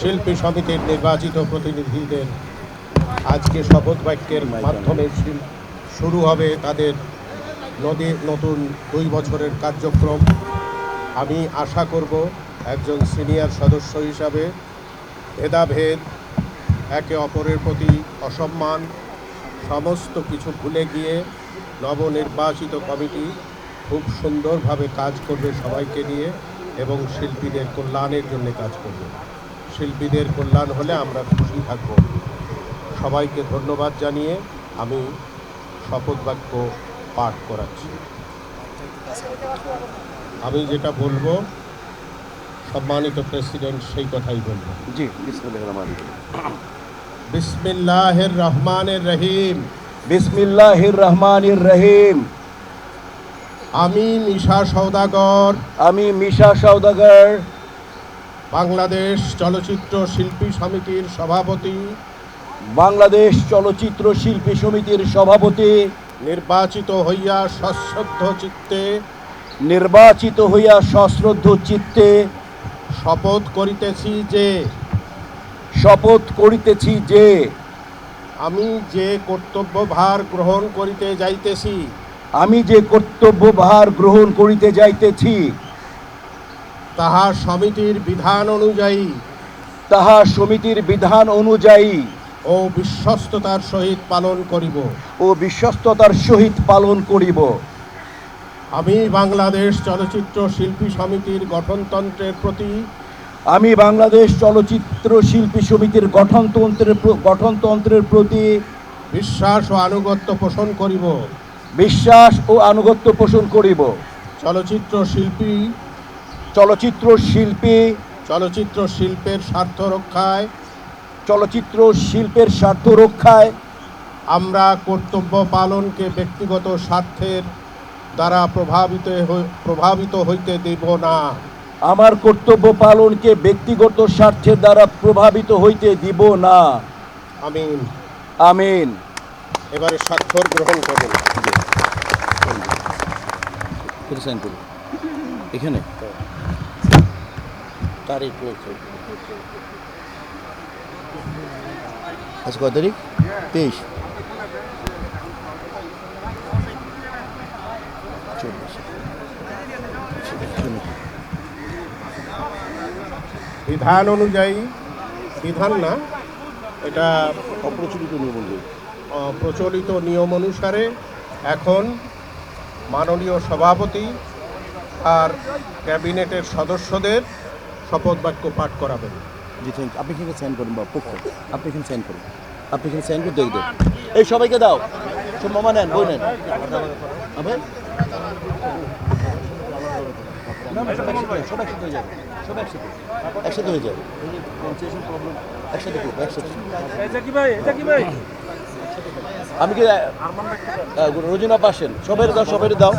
শিল্পী সমিতির নির্বাচিত প্রতিনিধিদের আজকে শপথ বাক্যের মাধ্যমে শিল- শুরু হবে তাদের নদী নতুন দুই বছরের কার্যক্রম। আমি আশা করব একজন সিনিয়র সদস্য হিসাবে ভেদাভেদ একে অপরের প্রতি অসম্মান সমস্ত কিছু ভুলে গিয়ে নবনির্বাচিত কমিটি খুব সুন্দরভাবে কাজ করবে সবাইকে নিয়ে এবং শিল্পীদের কল্যাণের জন্য কাজ করবে। শিল্পীদের কল্যাণ হলে আমরা খুশি থাকব। সবাইকে ধন্যবাদ জানিয়ে আমি শপথ বাক্য পাঠ করাচ্ছি। আমি যেটা বলব সম্মানিত প্রেসিডেন্ট সেই কথাই বলব। জি বিসমিল্লাহির রহমানির রহিম। বিসমিল্লাহির রহমানির রহিম। আমি নিশা সৌদাগর আমি মিশা সওদাগর। বাংলাদেশ চলচ্চিত্র শিল্পী সমিতির সভাপতি। বাংলাদেশ চলচ্চিত্র শিল্পী সমিতির সভাপতি। নির্বাচিত হইয়া সশ্রদ্ধ চিত্তে। নির্বাচিত হইয়া সশ্রদ্ধ চিত্তে। শপথ করিতেছি যে। শপথ করিতেছি যে। আমি যে কর্তব্যভার গ্রহণ করিতে যাইতেছি। আমি যে কর্তব্যভার গ্রহণ করিতে যাইতেছি। তাহা সমিতির বিধান অনুযায়ী। তাহা সমিতির বিধান অনুযায়ী। ও বিশ্বস্ততার সহিত পালন করিব। ও বিশ্বস্ততার সহিত পালন করিব। আমি বাংলাদেশ চলচ্চিত্র শিল্পী সমিতির গঠনতন্ত্রের প্রতি আমি বাংলাদেশ চলচ্চিত্র শিল্পী সমিতির গঠনতন্ত্রের গঠনতন্ত্রের প্রতি বিশ্বাস ও আনুগত্য পোষণ করিব। বিশ্বাস ও আনুগত্য পোষণ করিব। চলচ্চিত্র শিল্পী চলচ্চিত্র শিল্পী চলচ্চিত্র শিল্পের স্বার্থ রক্ষায়। চলচ্চিত্র শিল্পের স্বার্থ রক্ষায়। আমরা কর্তব্য পালনকে ব্যক্তিগত স্বার্থের দ্বারা প্রভাবিত হই- প্রভাবিত হইতে দেব না। আমার কর্তব্য পালনকে ব্যক্তিগত স্বার্থের দ্বারা প্রভাবিত হইতে দিব না। আমিন। আমিন। এবারে স্বাক্ষর গ্রহণ করুন। এখানে। তারিখ রয়েছে আজ কয় তারিখ? তেইশ। বিধান অনুযায়ী বিধান না এটা অপ্রচলিত নিয়ম অনুযায়ী। প্রচলিত নিয়ম অনুসারে এখন মাননীয় সভাপতি আর ক্যাবিনেটের সদস্যদের শপথ বাক্য পাঠ করাবেন। জি থ্যাংক আপনি এখানে সাইন করুন বা পক্ষ। আপনি এখানে সাইন করুন। আপনি সাইন করে দেখবেন এই সবাইকে দাও। সব মামা নেন বই নেন। সব একসাথে, একসাথে হয়ে যাবে সব একসাথে। একসাথে হয়ে যাবে। একসাথে করব একসাথে। আমি কি রোজিনা পাশেন সবাই দাও সবাই দাও।